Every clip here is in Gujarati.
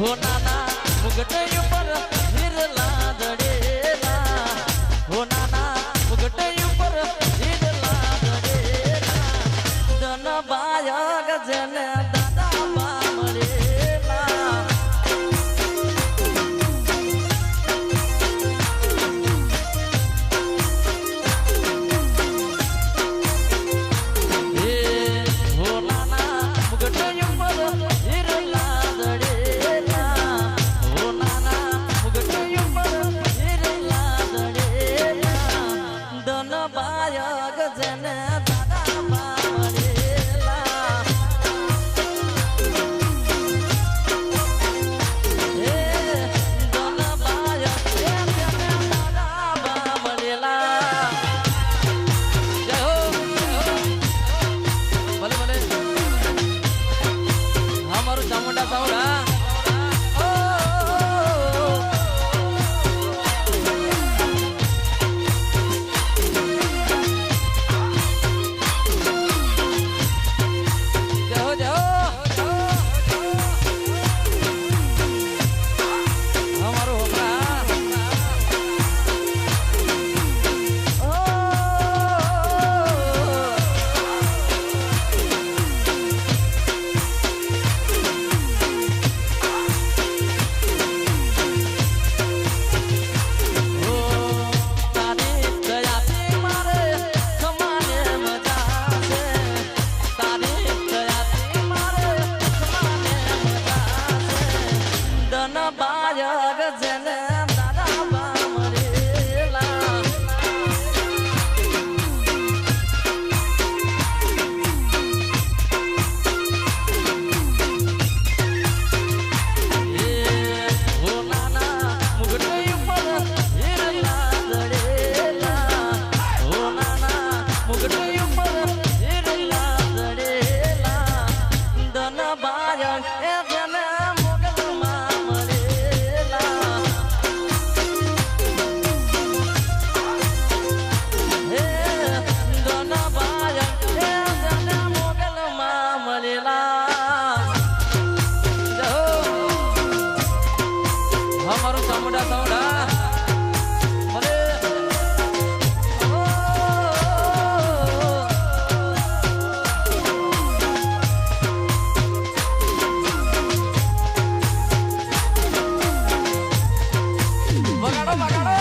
હો નાના મુગટ બાયર જને Vamos, caralho!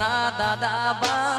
ના દાદા બા.